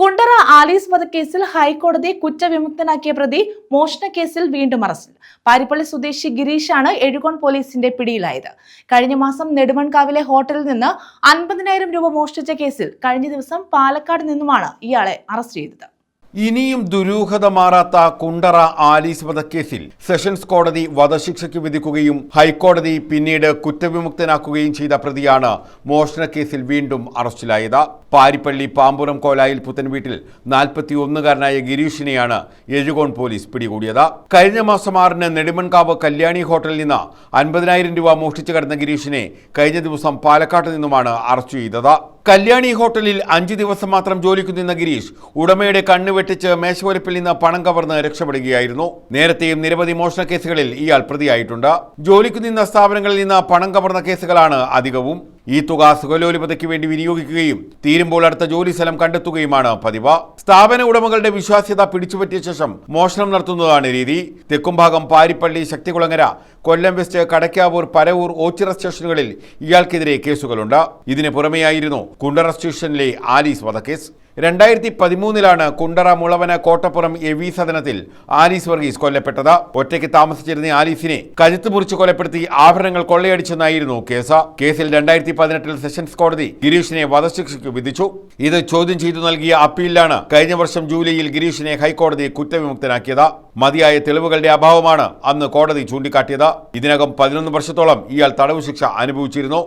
Kundara Alice വധക്കേസിൽ ഹൈക്കോടതി കുറ്റവിമുക്തനാക്കിയ പ്രതി മോഷണ കേസിൽ വീണ്ടും അറസ്റ്റിൽ. പാരിപ്പള്ളി സ്വദേശി ഗിരീഷാണ് എഴുകോൺ പോലീസിന്റെ പിടിയിലായത്. കഴിഞ്ഞ മാസം നെടുമൺകാവിലെ ഹോട്ടലിൽ നിന്ന് അൻപതിനായിരം രൂപ മോഷ്ടിച്ച കേസിൽ കഴിഞ്ഞ ദിവസം പാലക്കാട് നിന്നുമാണ് ഇയാളെ അറസ്റ്റ് ചെയ്തത്. ഇനിയും ദുരൂഹത മാറാത്ത കുണ്ടറ ആലീസ് വധക്കേസിൽ സെഷൻസ് കോടതി വധശിക്ഷയ്ക്ക് വിധിക്കുകയും ഹൈക്കോടതി പിന്നീട് കുറ്റവിമുക്തനാക്കുകയും ചെയ്ത പ്രതിയാണ് മോഷണക്കേസിൽ വീണ്ടും അറസ്റ്റിലായത്. പാരിപ്പള്ളി പാമ്പുറം കോലായിൽ പുത്തൻ വീട്ടിൽ നാൽപ്പത്തി ഒന്നുകാരനായ ഗിരീഷിനെയാണ് എഴുകോൺ പോലീസ് പിടികൂടിയത്. കഴിഞ്ഞ മാസം ആറിന് നെടുമൺകാവ് കല്യാണി ഹോട്ടലിൽ നിന്ന് അൻപതിനായിരം രൂപ മോഷ്ടിച്ചു കടന്ന ഗിരീഷിനെ കഴിഞ്ഞ ദിവസം പാലക്കാട്ട് നിന്നുമാണ് അറസ്റ്റ് ചെയ്തത്. കല്യാണി ഹോട്ടലിൽ അഞ്ചു ദിവസം മാത്രം ജോലിക്ക് നിന്ന ഗിരീഷ് ഉടമയുടെ കണ്ണു വെട്ടിച്ച് മേശവരപ്പിൽ നിന്ന് പണം കവർന്ന് രക്ഷപ്പെടുകയായിരുന്നു. നേരത്തെയും നിരവധി മോഷണ കേസുകളിൽ ഇയാൾ പ്രതിയായിട്ടുണ്ട്. ജോലിക്ക് നിന്ന സ്ഥാപനങ്ങളിൽ നിന്ന് പണം കവർന്ന കേസുകളാണ് അധികവും. ഈ തുക സുഖലോലുപതയ്ക്ക് വേണ്ടി വിനിയോഗിക്കുകയും തീരുമ്പോൾ അടുത്ത ജോലി സ്ഥലം കണ്ടെത്തുകയുമാണ് പതിവ്. സ്ഥാപന ഉടമകളുടെ വിശ്വാസ്യത പിടിച്ചുപറ്റിയ ശേഷം മോഷണം നടത്തുന്നതാണ് രീതി. തെക്കുംഭാഗം പാരിപ്പള്ളി ശക്തികുളങ്ങര കൊല്ലം വെസ്റ്റ് കടക്കാവൂർ പരവൂർ ഓച്ചിറ സ്റ്റേഷനുകളിൽ ഇയാൾക്കെതിരെ കേസുകളുണ്ട്. ഇതിന് പുറമെയായിരുന്നു കുണ്ടറ സ്റ്റേഷനിലെ ആലീസ് വധക്കേസ്. രണ്ടായിരത്തി പതിമൂന്നിലാണ് കുണ്ടറ മുളവന കോട്ടപ്പുറം എവി സദനത്തിൽ ആലീസ് വർഗീസ് കൊല്ലപ്പെട്ടത്. ഒറ്റയ്ക്ക് താമസിച്ചിരുന്ന ആലീസിനെ കഴുത്ത് മുറിച്ച് കൊലപ്പെടുത്തി ആഭരണങ്ങൾ കൊള്ളയടിച്ചെന്നായിരുന്നു കേസ്. കേസിൽ രണ്ടായിരത്തി പതിനെട്ടിൽ സെഷൻസ് കോടതി ഗിരീഷിനെ വധശിക്ഷയ്ക്ക് വിധിച്ചു. ഇത് ചോദ്യം ചെയ്തു നൽകിയ അപ്പീലിലാണ് കഴിഞ്ഞ വർഷം ജൂലൈയിൽ ഗിരീഷിനെ ഹൈക്കോടതി കുറ്റവിമുക്തനാക്കിയത്. മതിയായ തെളിവുകളുടെ അഭാവമാണ് അന്ന് കോടതി ചൂണ്ടിക്കാട്ടിയത്. ഇതിനകം പതിനൊന്ന് വർഷത്തോളം ഇയാൾ തടവ് ശിക്ഷ അനുഭവിച്ചിരുന്നു.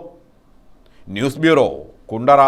News bureau Kundara.